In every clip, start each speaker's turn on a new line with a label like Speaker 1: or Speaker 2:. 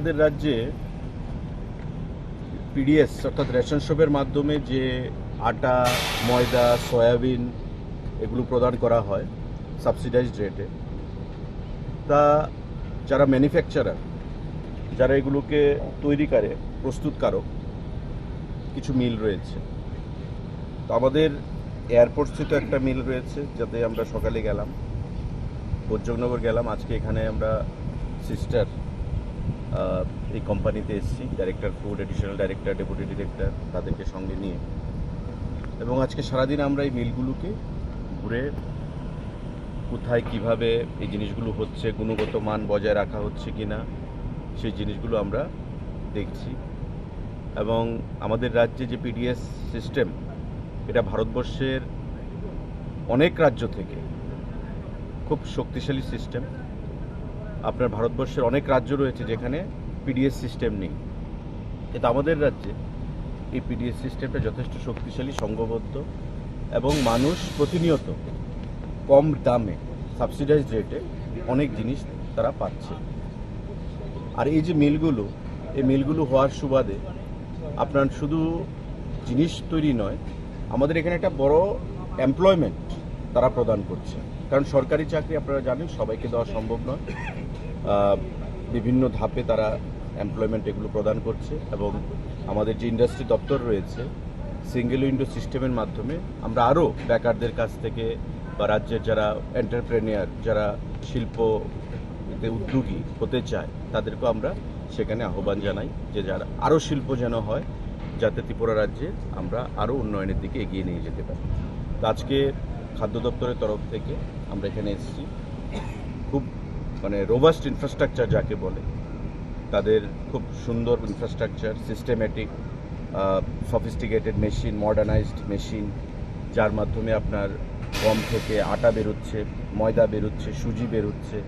Speaker 1: আমাদের রাজ্যে পিডিএস অর্থাৎ রেশন শপের মাধ্যমে যে আটা, ময়দা, সয়াবিন এগুলো প্রদান করা হয় সাবসিডাইজড রেটে তা যারা ম্যানুফ্যাকচারার যারা এগুলোকে তৈরি করে, প্রস্তুতকারক, কিছু মিল রয়েছে। তো আমাদের এয়ারপোর্ট স্থিত একটা মিল রয়েছে, যাতে আমরা সকালে গেলাম বৈজনগর গেলাম। আজকে এখানে আমরা সিস্টার এই কোম্পানিতে এসেছি director food additional director deputy director তাদেরকে সঙ্গে নিয়ে। এবং আজকে সারাদিন আমরা এই মিলগুলোকে ঘুরে কোথায় কীভাবে এই জিনিসগুলো হচ্ছে, গুণগত মান বজায় রাখা হচ্ছে কি না সেই জিনিসগুলো আমরা দেখছি। এবং আমাদের রাজ্যে যে পিডিএস সিস্টেম এটা ভারতবর্ষের অনেক রাজ্য থেকে খুব শক্তিশালী সিস্টেম আপনার ভারতবর্ষের অনেক রাজ্য রয়েছে যেখানে পিডিএস সিস্টেম নেই। কিন্তু আমাদের রাজ্যে এই পিডিএস সিস্টেমটা যথেষ্ট শক্তিশালী, সংঘবদ্ধ এবং মানুষ প্রতিনিয়ত কম দামে সাবসিডাইজ রেটে অনেক জিনিস তারা পাচ্ছে। আর এই যে মিলগুলো, এই মিলগুলো হওয়ার সুবাদে আপনার শুধু জিনিস তৈরি নয়, আমাদের এখানে একটা বড় এমপ্লয়মেন্ট তারা প্রদান করছে। কারণ সরকারি চাকরি আপনারা জানেন, সবাইকে দেওয়া সম্ভব নয়। বিভিন্ন ধাপে তারা এমপ্লয়মেন্ট এগুলো প্রদান করছে এবং আমাদের যে ইন্ডাস্ট্রি দপ্তর রয়েছে সিঙ্গেল উইন্ডো সিস্টেমের মাধ্যমে আমরা আরও বেকারদের কাছ থেকে বা রাজ্যের যারা এন্টারপ্রেনিয়ার যারা শিল্প উদ্যোগী হতে চায়, তাদেরকেও আমরা সেখানে আহ্বান জানাই যে যারা আরও শিল্প যেন হয়, যাতে ত্রিপুরা রাজ্যে আমরা আরও উন্নয়নের দিকে এগিয়ে নিয়ে যেতে পারি। আজকে খাদ্য দপ্তরের তরফ থেকে আমরা এখানে এসেছি। খুব মানে রোবাস্ট ইনফ্রাস্ট্রাকচার যাকে বলে, তাদের খুব সুন্দর infrastructure systematic sophisticated machine modernised machine যার মাধ্যমে আপনার গম থেকে আটা বেরোচ্ছে, ময়দা বেরোচ্ছে, সুজি বেরোচ্ছে,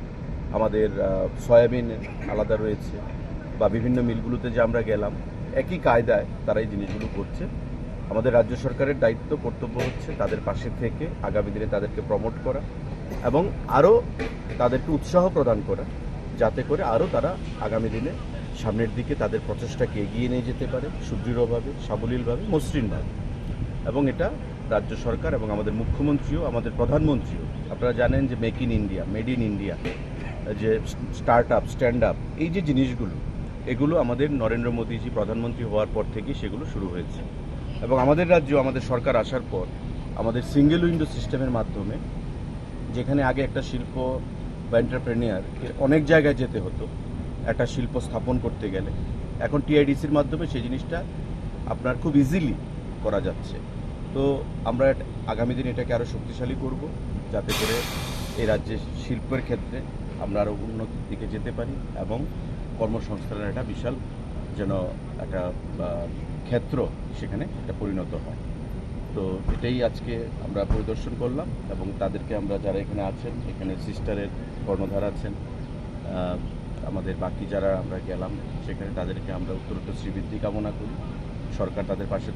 Speaker 1: আমাদের সয়াবিন আলাদা রয়েছে, বা বিভিন্ন মিলগুলোতে যে আমরা গেলাম, একই কায়দায় তারা এই জিনিসগুলো করছে। আমাদের রাজ্য সরকারের দায়িত্ব, কর্তব্য হচ্ছে তাদের পাশে থেকে আগামী দিনে তাদেরকে প্রমোট করা এবং আরও তাদেরকে উৎসাহ প্রদান করা যাতে করে আরও তারা আগামী দিনে সামনের দিকে তাদের প্রচেষ্টাকে এগিয়ে নিয়ে যেতে পারে সুদৃঢ়ভাবে, সাবলীলভাবে, মসৃণভাবে। এবং এটা রাজ্য সরকার এবং আমাদের মুখ্যমন্ত্রীও, আমাদের প্রধানমন্ত্রীও। আপনারা জানেন যে make in India, made in India, যে স্টার্ট আপ স্ট্যান্ড আপ এই যে জিনিসগুলো, এগুলো আমাদের নরেন্দ্র মোদীজি প্রধানমন্ত্রী হওয়ার পর থেকেই সেগুলো শুরু হয়েছে। এবং আমাদের রাজ্য, আমাদের সরকার আসার পর আমাদের সিঙ্গেল উইন্ডো সিস্টেমের মাধ্যমে যেখানে আগে একটা শিল্প বা এন্টারপ্রেনিয়ার অনেক জায়গায় যেতে হতো, একটা শিল্প স্থাপন করতে গেলে। এখন টিআইডিসির মাধ্যমে সেই জিনিসটা আপনার খুব ইজিলি করা যাচ্ছে। তো আমরা আগামী দিন এটাকে আরও শক্তিশালী করব, যাতে করে এই রাজ্যে শিল্পের ক্ষেত্রে আমরা আরও উন্নতির দিকে যেতে পারি এবং কর্মসংস্থানের একটা বিশাল যেন একটা ক্ষেত্র সেখানে এটা পরিণত হয়। তো এটাই আজকে আমরা পরিদর্শন করলাম এবং তাদেরকে আমরা যারা এখানে আছেন, এখানে সিস্টারের কর্ণধার আছেন আমাদের বাকি যারা আমরা গেলাম, সেখানে তাদেরকে আমরা উত্তরোত্তর শ্রীবৃদ্ধি কামনা করি। সরকার তাদের পাশে